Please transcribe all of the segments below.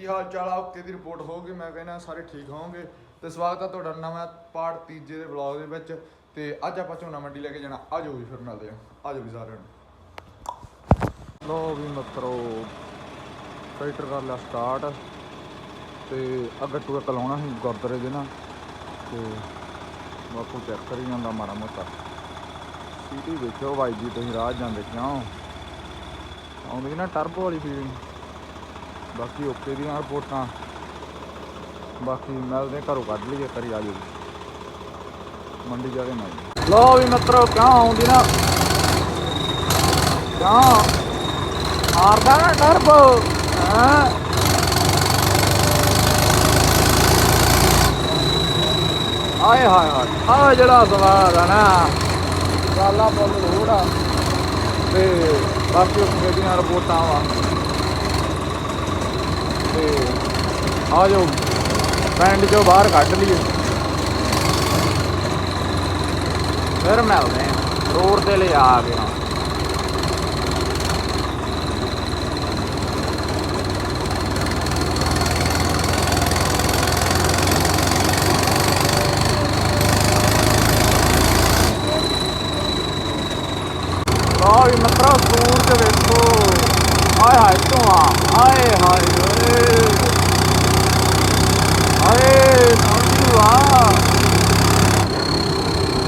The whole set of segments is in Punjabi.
ਕੀ ਹਾਲ ਚਾਲ ਆ? ਓਕੇ ਦੀ ਰਿਪੋਰਟ ਹੋਊਗੀ, ਮੈਂ ਕਹਿੰਦਾ ਸਾਰੇ ਠੀਕ ਹੋਵੋਗੇ ਤੇ ਸਵਾਗਤ ਆ ਤੁਹਾਡਾ ਨਵਾਂ ਪਾਰਟ ਤੀਜੇ ਦੇ ਵਲੌਗ ਦੇ ਵਿੱਚ। ਤੇ ਅੱਜ ਆਪਾਂ ਝੋਨਾ ਮੰਡੀ ਲੈ ਕੇ ਜਾਣਾ। ਆ ਜਾਓ ਵੀ ਫਿਰ ਮਿਲਦੇ ਆ। ਆ ਜਾਓ ਵੀ ਸਾਰਿਆਂ ਨੂੰ। ਲੋ ਵੀ ਮਤਰੋ, ਟਰੈਕਟਰ ਕਰ ਲਿਆ ਸਟਾਰਟ ਤੇ ਅੱਗੇ ਟੂਆ ਕਲਾਉਣਾ ਸੀ ਗੁਰਦੁਆਰੇ ਦੇ ਨਾ। ਤੇ ਬਾਪੂ ਚੈੱਕ ਕਰੀ ਜਾਂਦਾ ਮਾੜਾ ਮੋਟਾ। ਸੀਟੀ ਵੇਖਿਓ ਬਾਈ ਜੀ, ਤੁਸੀਂ ਰਾਹ ਜਾਂਦੇ ਕਿਉਂ? ਆਉਂਦੀ ਨਾ ਟਰਬੋ ਵਾਲੀ ਫੀਲਿੰਗ ਬਾਕੀ ਓਕੇ ਦੀਆਂ ਰਿਪੋਰਟਾਂ। ਬਾਕੀ ਮਿਲਦੇ ਘਰੋਂ ਕੱਢ ਲਈਏ, ਕਰੀ ਆ ਜਾਓ। ਮੰਡੀ ਜਾ ਕੇ ਮਿਲਦੇ ਲੋ ਵੀ ਮਿੱਤਰੋ, ਕਿਉਂ ਆਉਂਦੀ ਨਾ? ਕਿਉਂ? ਮਾਰਦਾ ਨਾ ਟਰਬੋ ਹਾਂ? ਆਏ ਹਾਏ ਹਾਏ ਆ ਜਿਹੜਾ ਸਵਾਦ ਆ ਨਾ। ਗਾਲਾ ਬੋਲ ਲੋੜਾ ਤੇ ਬਾਕੀ ਉਸ ਦੀਆਂ ਰਿਪੋਰਟਾਂ ਵਾ। ਤੇ ਆ ਜਾਓ ਪਿੰਡ ਚੋਂ ਬਾਹਰ ਕੱਢ ਲਈਏ। ਫਿਰ ਮਿਲਦੇ ਆ ਰੋਡ ਤੇ ਲੈ ਆ ਗਏ ਹਾਂ ਲਓ ਵੀ ਮਤਰਾ ਸੂਰਜ ਵੇਖੋ। ਹਾਏ ਹਾਏ, ਧੂਆਂ। ਹਾਏ। ਹਾਏ ਓਏ ਹਾਏ ਨੌਜੂਆ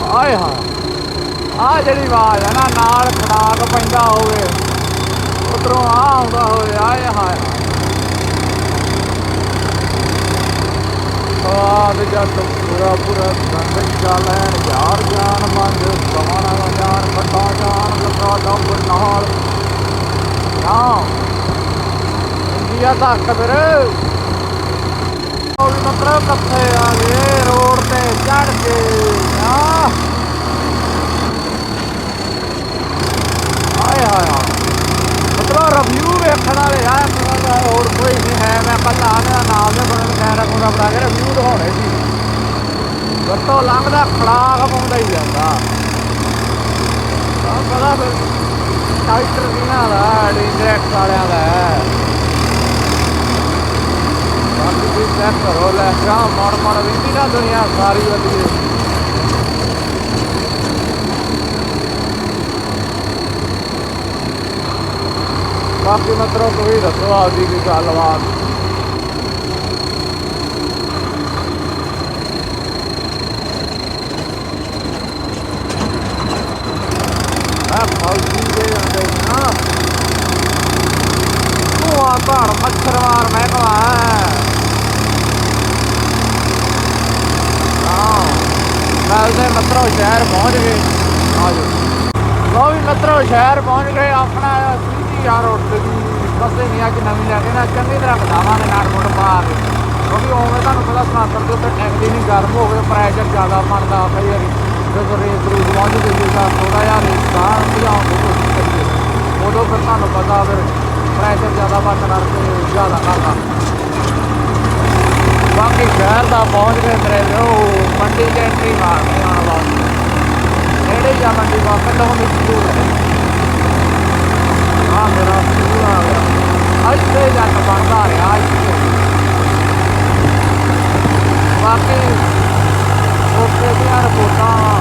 ਹਾਏ ਆ ਜਿਹੜੀ ਆਵਾਜ਼ ਹੈ ਨਾ ਨਾਲ ਖੜਾਕ ਪੈਂਦਾ ਹੋਵੇ ਉਧਰੋਂ ਆ ਆਉਂਦਾ ਹੋਵੇ ਹਾਏ ਹਾਏ ਆਦ ਜੱਟ ਪੂਰਾ ਪੂਰਾ ਸੰਗ ਚਾਲੈਣ ਯਾਰ ਜਾਨ ਮੰਗ ਸਮਾਣਾ ਜਾਨ ਕੱਟਾ ਜਾਨ ਲੱਗਾ ਡੰਬ ਨਾਲ ਨਾ ਇੰਡੀਆ ਤੱਕ ਫਿਰ। ਉਹ ਵੀ ਮਤਲਬ ਕੱਥੇ ਆ ਗਏ, ਰੋਡ ਤੇ ਚੜ ਕੇ। ਆ ਆਏ ਹਾਏ ਮਤਲਬ ਰਿਵਿਊ ਵੇਖਣ ਵਾਲੇ ਆ, ਮਤਲਬ ਹੋਰ ਕੋਈ ਨਹੀਂ ਹੈ। ਮੈਂ ਪਤਾ ਆ ਨਾਲ ਦੇ ਬੰਦੇ ਕੈਮਰਾ ਕੋਲ ਬਣਾ ਕੇ ਰਿਵਿਊ ਦਿਖਾਉਣੇ ਸੀ। ਵਰਤੋਂ ਲੰਘਦਾ ਖੜਾਕ ਪਾਉਂਦਾ ਹੀ ਜਾਂਦਾ। ਤਾਂ ਪਤਾ ਫਿਰ ਟਾਈਟਰ ਕਿਹਨਾਂ ਦਾ ਡਿਜੈਕਟ ਵਾਲਿਆਂ ਦਾ। ਬਾਕੀ ਤੁਸੀਂ ਚੈੱਕ ਕਰੋ ਲੈ ਕਾ ਮੜ ਮੜ ਵਿੰਦੀ ਨਾ ਦੁਨੀਆ ਸਾਰੀ ਵਧੀਆ ਬਾਕੀ ਮਤਲਬ ਕੋਈ ਦੱਸੋ ਆਪਦੀ ਕੀ ਗੱਲਬਾਤ ਆ ਫੌਜੀ ਦੇ ਜਾਂਦੇ ਨਾ ਤੂੰ ਆ ਘਰ ਮੱਛਰਵਾਰ ਮਹਿਕਮਾ ਹਾਂ ਕੱਲ ਸ਼ਹਿਰ ਪਹੁੰਚ ਗਏ। ਆਜੋ। ਲੋ ਵੀ ਮਤਰੋ ਸ਼ਹਿਰ ਪਹੁੰਚ ਗਏ। ਆਪਣਾ ਸਿੱਧੀ ਆ ਰੋਡ ਤੇ ਵੀ ਬੱਸੇ ਨਹੀਂ ਅੱਜ ਨਵੀਂ ਲੈ ਕੇ ਨਾ। ਚੰਗੀ ਤਰ੍ਹਾਂ ਬਤਾਵਾਂਗੇ ਨਾਲ ਮੁੜ ਪਾ ਕੇ ਕਿਉਂਕਿ ਉਵੇਂ ਤੁਹਾਨੂੰ ਪਤਾ ਸਨਾਤਰ ਦੇ ਉੱਤੇ ਟੈਕਦੀ ਨਹੀਂ, ਗਰਮ ਹੋ ਗਏ ਪ੍ਰੈਸ਼ਰ ਜ਼ਿਆਦਾ ਬਣਦਾ ਕਈ ਵਾਰੀ ਜਦੋਂ ਰੇਸ ਰੂਸ ਪਹੁੰਚ ਗਈ ਤਾਂ ਥੋੜਾ ਜਿਹਾ ਰੇਸ ਬਾਹਰ ਭਜਾਉਣ ਦੀ ਕੋਸ਼ਿਸ਼ ਕਰੀਏ, ਉਦੋਂ ਫਿਰ ਤੁਹਾਨੂੰ ਪਤਾ ਫਿਰ ਪ੍ਰੈਸ਼ਰ ਜ਼ਿਆਦਾ ਵੱਧ ਕਰਕੇ ਜ਼ਿਆਦਾ ਕਰਦਾ। ਬਾਕੀ ਸ਼ਹਿਰ ਦਾ ਪਹੁੰਚ ਗਏ ਤੇਰੇ ਉਹ ਮੰਡੀ ਚ ਐਂਟਰੀ ਮਾਰਦੇ ਨੇੜੇ ਹੀ ਆ ਮੰਡੀ ਵਾਪਸ, ਤੋਂ ਨਹੀਂ ਆ। ਮੇਰਾ ਸਕੂਲ ਆ ਗਿਆ। ਇੱਥੇ ਜੱਟ ਬਣਦਾ ਰਿਹਾ ਅੱਜ ਬਾਕੀ ਓਕੇ ਦੀਆਂ ਰਿਪੋਰਟਾਂ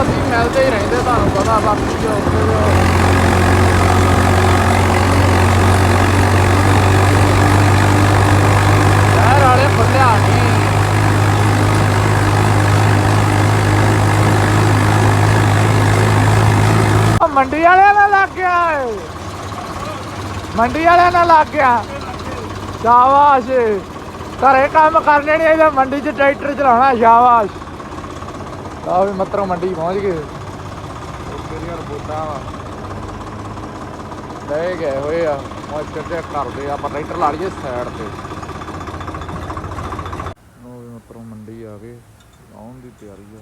ਅਸੀਂ ਮਿਲਦੇ ਹੀ ਰਹਿੰਦੇ, ਤੁਹਾਨੂੰ ਪਤਾ ਬਾਕੀ ਜੋ ਸ਼ਹਿਰ ਵਾਲੇ ਖੁੱਲਿਆ ਨਹੀਂ ਉਹ ਮੰਡੀ ਵਾਲਿਆਂ ਨਾਲ ਲੱਗ ਗਿਆ ਮੰਡੀ ਵਾਲਿਆਂ ਨਾਲ ਲੱਗ ਗਿਆ। ਸ਼ਾਬਾਸ਼ ਘਰੇ ਕੰਮ ਕਰਨੇ ਨਹੀਂ ਇਹਦਾ ਮੰਡੀ 'ਚ ਟਰੈਕਟਰ ਚਲਾਉਣਾ, ਸ਼ਾਬਾਸ਼। ਆ ਵੀ ਮਤਰੋ ਮੰਡੀ ਪਹੁੰਚ ਗਏ। ਰਿਪੋਰਟਾਂ ਵਾ। ਲੈ ਗਏ ਹੋਏ ਆ। ਮੋਇਸਚਰ ਚੈੱਕ ਕਰਦੇ ਆ ਆਪਾਂ ਟਰੈਕਟਰ ਲਾ ਲਈਏ ਸਾਈਡ ਤੇ। ਨੋ ਵੀ ਮਤਰੋ ਮੰਡੀ ਆ ਗਏ ਆਉਣ ਦੀ ਤਿਆਰੀ ਆ।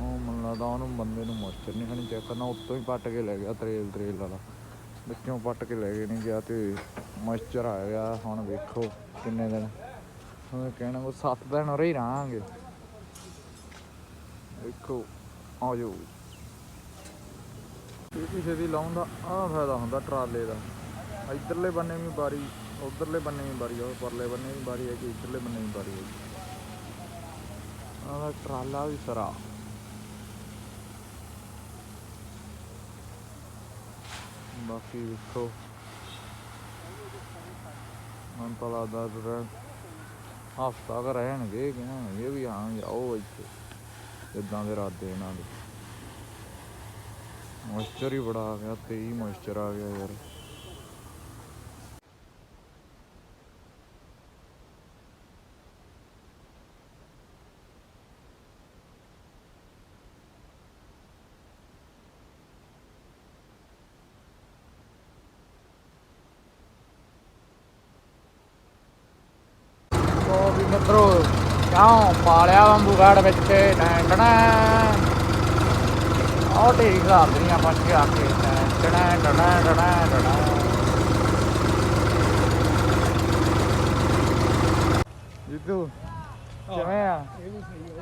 ਹਮ। ਲੱਗਦਾ ਉਹਨੂੰ ਬੰਦੇ ਨੂੰ ਮੋਇਸਚਰ ਨਹੀਂ ਹਣੀ ਚੈੱਕ ਕਰਨਾ। ਉੱਤੋਂ ਹੀ ਪੱਟ ਕੇ ਲੈ ਗਿਆ ਤਰੇਲ ਤਰੇਲ ਵਾਲਾ। ਵਿੱਚੋਂ ਪੱਟ ਕੇ ਲੈ ਕੇ ਨਹੀਂ ਗਿਆ ਤੇ ਮੋਇਸਚਰ ਆ ਗਿਆ ਹੁਣ ਵੇਖੋ ਕਿੰਨੇ ਦਿਨ ਹੁਣ ਕਹਿਣਾ, ਉਹ 7 ਦਿਨ ਉਰੇ ਹੀ ਰਹਾਂਗੇ। ਦੇਖੋ ਆ ਜਾਓ ਇਹ ਕਿਸੇ ਦੀ ਲਾਉਣ ਦਾ ਆਹ ਫਾਇਦਾ ਹੁੰਦਾ ਟਰਾਲੇ ਦਾ। ਇਧਰਲੇ ਬੰਨੇ ਵੀ ਬਾਰੀ ਉਧਰਲੇ ਬੰਨੇ ਵੀ ਬਾਰੀ ਉਹ ਪਰਲੇ ਬੰਨੇ ਵੀ ਬਾਰੀ ਹੈ ਕਿ ਇਧਰਲੇ ਬੰਨੇ ਵੀ ਬਾਰੀ ਹੈ ਆਹ ਟਰਾਲਾ ਵੀ ਸਰਾ। ਬਾਕੀ ਵੇਖੋ। ਮਨ ਤਾਂ ਲੱਗਦਾ ਦਰ ਹਫਤਾ ਕਰ ਰਹਿਣਗੇ, ਕਹਿਣਗੇ ਵੀ ਹਾਂ ਜਾਓ ਇੱਥੇ ਇਦਾਂ ਦੇ ਇਰਾਦੇ ਇਹਨਾਂ ਦੇ। ਮੋਇਸਚਰ ਹੀ ਬੜਾ ਆ ਗਿਆ 23 ਮੋਇਸਚਰ ਆ ਗਿਆ ਯਾਰ ਉਹ ਵੀ ਮਿੱਤਰੋ ਕਿਉਂ ਪਾਲਿਆ ਬੰਬੂਗੜ ਵਿੱਚ ਡੈਂਡਣਾ ਉਹ ਠੀਕ ਕਰਦੀਆਂ ਬੱਚੇ ਆ ਕੇ ਡਣਾ ਡਣਾ ਡਣਾ ਡਣਾ ਜਿੱਦੂ ਕਿਵੇਂ ਆ?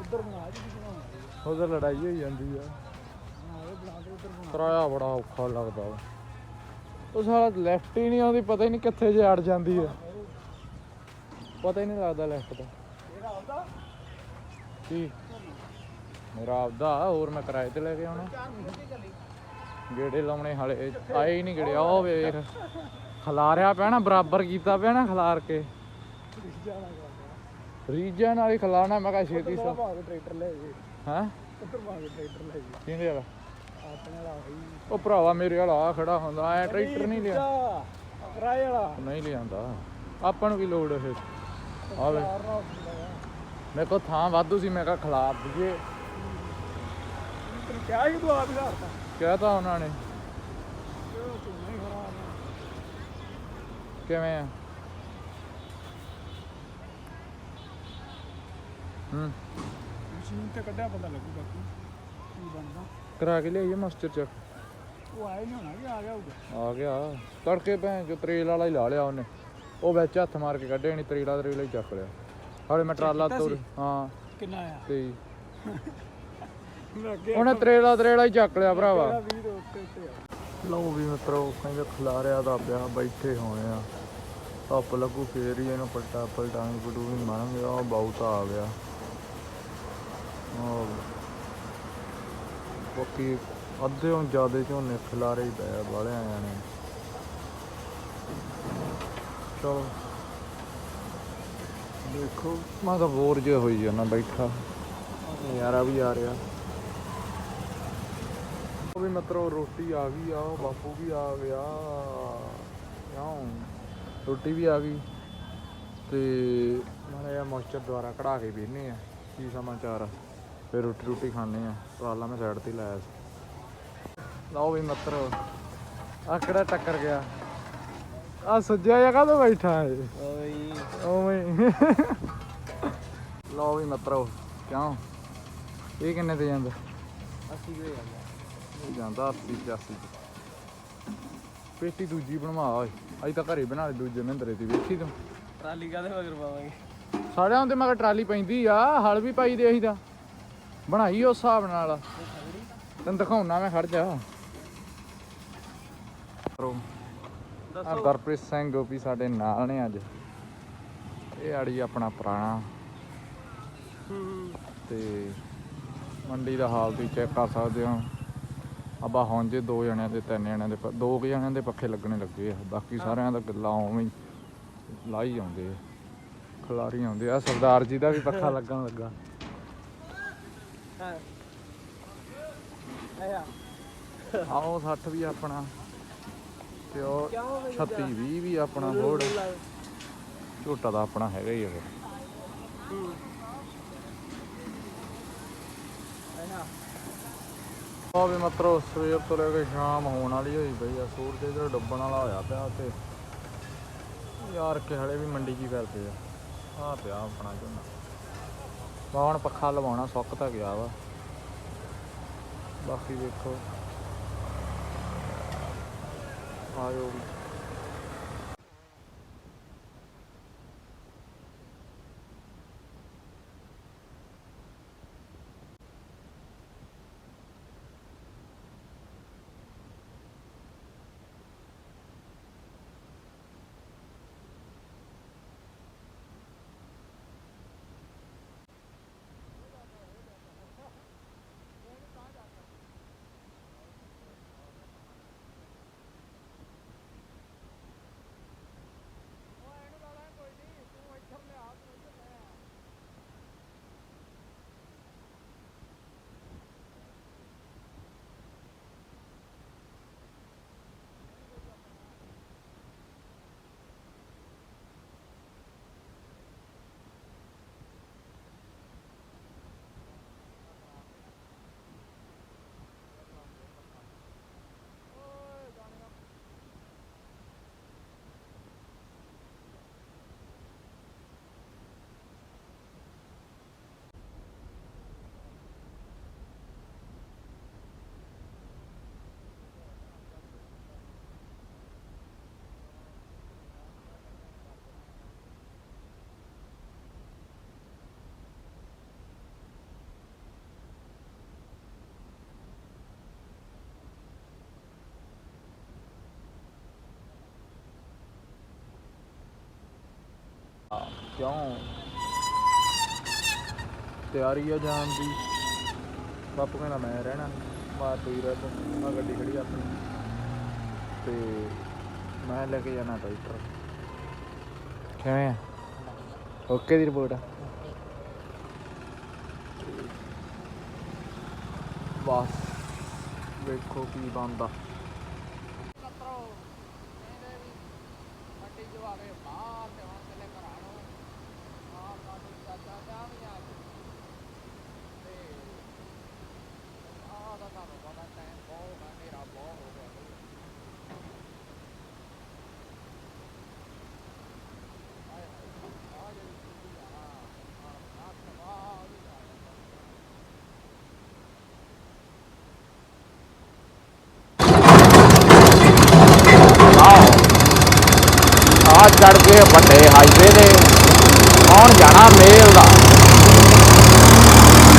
ਉਧਰ ਬਣਾ ਜੀ ਬਣਾਉਂਦੇ ਉਧਰ ਲੜਾਈ ਹੋਈ ਜਾਂਦੀ ਆ। ਕਿਰਾਇਆ ਬੜਾ ਔਖਾ ਲੱਗਦਾ ਉਹ ਸਾਲਾ ਲੈਫਟ ਹੀ ਨਹੀਂ ਆਉਂਦੀ ਪਤਾ ਹੀ ਨਹੀਂ ਕਿੱਥੇ ਜੇ ਅੜ ਜਾਂਦੀ ਆ। ਪਤਾ ਹੀ ਨਹੀਂ ਲੱਗਦਾ ਲੈਫਟ ਦਾ ਕੀ? ਮੇਰਾ ਆਪਦਾ ਹੋਰ ਮੈਂ ਕਿਰਾਏ ਤੇ ਲੈ ਕੇ ਆਉਣਾ। ਗੇੜੇ ਲਾਉਣੇ ਹਲੇ ਆਏ ਹੀ ਨਹੀਂ ਗੇੜੇ। ਉਹ ਵੇਖ ਖਲਾਰਿਆ ਪਿਆ ਨਾ ਬਰਾਬਰ ਕੀਤਾ ਪਿਆ ਨਾ ਖਲਾਰ ਕੇ। ਰੀਜਨ ਵਾਲੀ ਖਲਾਣਾ ਮੈਂ ਕਿਹਾ ਛੇਤੀ ਸਾ। ਭਾਗ ਟਰੈਕਟਰ ਲੈ ਗਏ। ਹੈ? ਉਧਰ ਭਾਗ ਟਰੈਕਟਰ ਲੈ ਗਏ। ਕਿਹਦੇ ਵਾਲਾ? ਆਪਣੇ ਵਾਲਾ ਹੋਈ ਉਹ ਭਰਾਵਾ ਮੇਰੇ ਵਾਲਾ ਆ ਖੜਾ ਹੁੰਦਾ ਐ ਟਰੈਕਟਰ ਨਹੀਂ ਲਿਆ। ਕਿਰਾਏ ਵਾਲਾ। ਨਹੀਂ ਲਿਆਂਦਾ। ਆਪਾਂ ਨੂੰ ਕੀ ਲੋੜ ਹੈ ਆ ਮੇਰੇ ਕੋਲ ਥਾਂ ਵਾਧੂ ਸੀ ਮੈਂ ਕਿਹਾ ਖਲਾਰ ਦਈਏ। ਤੈਨੂੰ ਕਿਹਾ ਸੀ ਤੂੰ ਆਪ ਹੀ ਘਰਤਾ ਕਹਿਤਾ ਉਹਨਾਂ ਨੇ। ਕਿਵੇਂ ਆ? ਹੂੰ। ਮਸ਼ੀਨ ਤੇ ਕੱਢਿਆ ਪਤਾ ਲੱਗੂ ਬਾਕੀ ਕੀ ਬਣਦਾ। ਕਰਾ ਕੇ ਲਿਆਈਏ ਮਾਸਟਰ ਚੱਕ। ਉਹ ਆਏ ਨਹੀਂ ਹੋਣਾ ਕਿ ਆ ਗਿਆ ਹੋਊਗਾ। ਆ ਗਿਆ। ਤੜਕੇ ਭੈਣ ਜੋ ਤਰੇਲ ਵਾਲਾ ਹੀ ਲਾ ਲਿਆ ਉਹਨੇ। ਉਹ ਵਿੱਚ ਹੱਥ ਮਾਰ ਕੇ ਕੱਢਿਆ ਨਹੀਂ ਤਰੇਲਾ ਤਰੇਲਾ ਹੀ ਚੱਕ ਲਿਆ। ਹਾਲੇ ਮੈਂ ਟਰਾਲਾ ਸੀ? ਹਾਂ। ਕਿੰਨਾ ਆ ਤੇ ਉਹਨੇ ਤਰੇਲਾ ਤਰੇਲਾ ਹੀ ਚੱਕ ਲਿਆ ਭਰਾਵਾ। 20 ਦੇ ਉੱਤੇ ਉੱਤੇ ਆ? ਲਓ ਵੀ ਮਿੱਤਰੋ ਕਹਿੰਦੇ ਖਿਲਾਰਿਆ ਦਾ ਪਿਆ ਬੈਠੇ ਹੋਏ ਆ। ਧੁੱਪ ਲੱਗੂ ਫੇਰ ਹੀ ਇਹਨੂੰ ਪਲਟਾ ਪਲਟਾਂਗੇ ਪਟੂ ਵੀ ਮਾਰਾਂਗੇ ਆ ਬਹੁਤ ਆ ਗਿਆ। ਉਹ ਬਾਕੀ ਅੱਧੇ ਤੋਂ ਜ਼ਿਆਦੇ ਝੋਨੇ ਖਿਲਾਰੇ ਹੀ ਪਿਆ ਬਾਲੇ ਆਇਆ ਨੇ। ਚਲੋ ਦੇਖੋ। ਮੈਂ ਤਾਂ ਬੋਰ ਜਿਹਾ ਹੋਈ ਜਾਂਦਾ ਬੈਠਾ। ਨਜ਼ਾਰਾ ਵੀ ਆ ਰਿਹਾ। ਉਹ ਵੀ ਮਤਰੋ ਰੋਟੀ ਆ ਗਈ ਆ, ਉਹ ਬਾਪੂ ਵੀ ਆ ਗਿਆ। ਕਿਉਂ ਰੋਟੀ ਵੀ ਆ ਗਈ। ਤੇ ਮਾੜਾ ਜਿਹਾ ਮੋਇਸਚਰ ਦੁਆਰਾ ਕਢਾ ਕੇ ਬਹਿਨੇ ਆ। ਕੀ ਸਮਾਚਾਰ ਆ? ਫਿਰ ਰੋਟੀ ਰੋਟੀ ਖਾਣੇ ਆ। ਟਰਾਲਾ ਮੈਂ ਸਾਈਡ ਤੇ ਲਾਇਆ ਸੀ। ਲਓ ਵੀ ਮਤਰੋ ਆ ਕਿਹੜਾ ਟੱਕਰ ਗਿਆ? ਆ ਸੱਜਿਆ ਜਾਂ ਕਾਹਦੋਂ ਬੈਠਾ ਹੈ ਓਏ। ਹੀ। ਲਓ ਵੀ ਮਤਰੋ ਕਿਉਂ? ਇਹ ਕਿੰਨੇ ਤੇ ਜਾਂਦਾ? ਅਸੀਂ ਕਿਹੜੇ ਗੱਲ ਇਹ ਜਾਂਦਾ 80 85 ਪੇਟੀ ਦੂਜੀ ਬਣਵਾ ਓਏ। ਅਜੇ ਤਾਂ ਘਰੇ ਬਣਾ ਲਈ ਦੂਜੇ ਮਹਿੰਦਰੇ ਦੀ ਵੇਖੀ ਤੂੰ। ਟਰਾਲੀ ਕਾਦੇ ਮਗਰ ਪਾਵਾਂਗੇ? ਸਾੜਿਆਂ ਤੇ ਮਗਰ ਟਰਾਲੀ ਪੈਂਦੀ ਆ ਹਲ ਵੀ ਪਾਈ ਦੇ ਅਸੀਂ ਤਾਂ। ਬਣਾਈ ਉਸ ਹਿਸਾਬ ਨਾਲ। ਤੈਨੂੰ ਦਿਖਾਉਣਾ ਮੈਂ ਖੜ ਜਾ। ਆ ਗੁਰਪ੍ਰੀਤ ਸਿੰਘ ਗੋਪੀ ਸਾਡੇ ਨਾਲ ਨੇ ਅੱਜ। ਇਹ ਆੜੀ ਆਪਣਾ ਪੁਰਾਣਾ। ਤੇ ਮੰਡੀ ਦਾ ਹਾਲ ਤੁਸੀਂ ਚੈੱਕ ਕਰ ਸਕਦੇ ਹੋ। ਆਪਾਂ ਹੁਣ ਜੇ ਦੋ ਜਣਿਆਂ ਦੇ ਤਿੰਨ ਜਣਿਆਂ ਦੇ ਦੋ ਜਣਿਆਂ ਦੇ ਪੱਖੇ ਲੱਗਣੇ ਲੱਗੇ ਆ। ਬਾਕੀ ਸਾਰਿਆਂ ਦਾ ਗੱਲਾਂ ਉਵੇਂ ਹੀ ਲਾਈ ਜਾਂਦੇ ਆ। ਖਿਲਾਰੀ ਆਉਂਦੇ ਆ। ਸਰਦਾਰ ਜੀ ਦਾ ਵੀ ਪੱਖਾ ਲੱਗਣ ਲੱਗਾ। ਹਾਂ। ਆਇਆ। ਆਓ 60 ਵੀ ਆਪਣਾ। ਤੇ ਉਹ 36 20 ਵੀ ਆਪਣਾ ਬੋਰਡ ਝੋਟਾ ਦਾ ਆਪਣਾ ਹੈਗਾ ਹੀ ਆ ਵੀ ਮਤਰੋ, ਸਵੇਰ ਤੋਂ ਲੈ ਕੇ ਸ਼ਾਮ ਹੋਣ ਵਾਲੀ ਹੋਈ ਪਈ ਆ। ਸੂਰਜ ਇਧਰ ਡੁੱਬਣ ਵਾਲਾ ਹੋਇਆ ਪਿਆ ਤੇ ਯਾਰ ਕਿ ਹਲੇ ਵੀ ਮੰਡੀ ਕੀ ਕਰਦੇ ਆ। ਆ ਪਿਆ ਆਪਣਾ ਝੋਨਾ। ਬਾ ਪੱਖਾ ਲਵਾਉਣਾ, ਸੁੱਕ ਤਾਂ ਗਿਆ ਵਾ। ਬਾਕੀ ਵੇਖੋ ਆਇਓ ਵੀ ਕਿਉਂ? ਤਿਆਰੀ ਆ ਜਾਣ ਦੀ। ਬਾਪੂ ਕਹਿੰਦਾ, ਮੈਂ ਰਹਿਣਾ ਮਾਰ ਤੂੰ ਰਹਿ ਤੂੰ। ਆ ਗੱਡੀ ਖੜੀ ਆਪਣੀ। ਤੇ ਮੈਂ ਲੈ ਕੇ ਜਾਣਾ ਟਰੈਕਟਰ ਕਿਵੇਂ ਆ? ਓਕੇ ਦੀ ਰਿਪੋਰਟ ਆ? ਬਸ, ਵੇਖੋ ਕੀ ਬਣਦਾ। ਆ ਚੜ ਵੱਡੇ ਹਾਈਵੇ ਦੇ ਆਉਣ ਜਾਣਾ ਮੇਲ ਦਾ?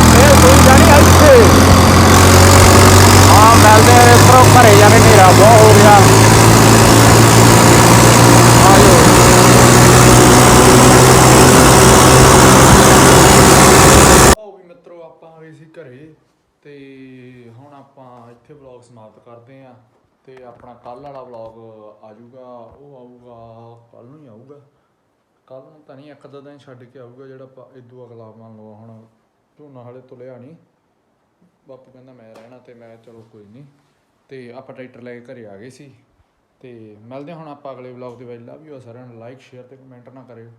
ਮੇਲ ਤੋਂ ਜਾਣੀ ਇੱਥੇ। ਆ ਮਿਲਦੇ ਇੱਧਰੋਂ ਘਰੇ ਜਾ ਕੇ ਬਹੁਤ ਹੋ ਗਿਆ। ਆਪਾਂ ਘਰੇ ਤੇ ਹੁਣ ਆਪਾਂ ਇੱਥੇ ਵਲੌਗ ਸਮਾਪਤ ਕਰਦੇ ਆਂ ਤੇ ਆਪਣਾ ਕੱਲ ਵਾਲਾ ਵਲੌਗ ਆ ਜਾਊਗਾ ਉਹ ਆਊਗਾ ਕੱਲ ਨੂੰ ਹੀ ਆਊਗਾ। ਕੱਲ ਨੂੰ ਤਾਂ ਨਹੀਂ, ਇੱਕ ਦੋ ਦਿਨ ਛੱਡ ਕੇ ਆਊਗਾ ਜਿਹੜਾ ਆਪਾਂ ਇਦੋਂ ਅਗਲਾ ਮੰਨ ਲਓ ਹੁਣ ਝੋਨਾ ਹਾਲੇ ਤੁਲਿਆ ਨਹੀਂ। ਬਾਪੂ ਕਹਿੰਦਾ ਮੈਂ ਰਹਿਣਾ ਤੇ ਮੈਂ ਚਲੋ ਕੋਈ ਨਹੀਂ। ਤੇ ਆਪਾਂ ਟਰੈਕਟਰ ਲੈ ਕੇ ਘਰੇ ਆ ਗਏ ਸੀ। ਤੇ ਮਿਲਦੇ ਹਾਂ ਹੁਣ ਆਪਾਂ ਅਗਲੇ ਵਲੌਗ ਦੇ ਵਿੱਚ। ਲਵ ਯੂ ਸਾਰਿਆਂ ਨੂੰ। ਲਾਈਕ ਸ਼ੇਅਰ ਤੇ ਕਮੈਂਟ ਨਾ ਕਰਿਓ।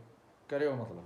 ਕਰਿਓ ਮਤਲਬ।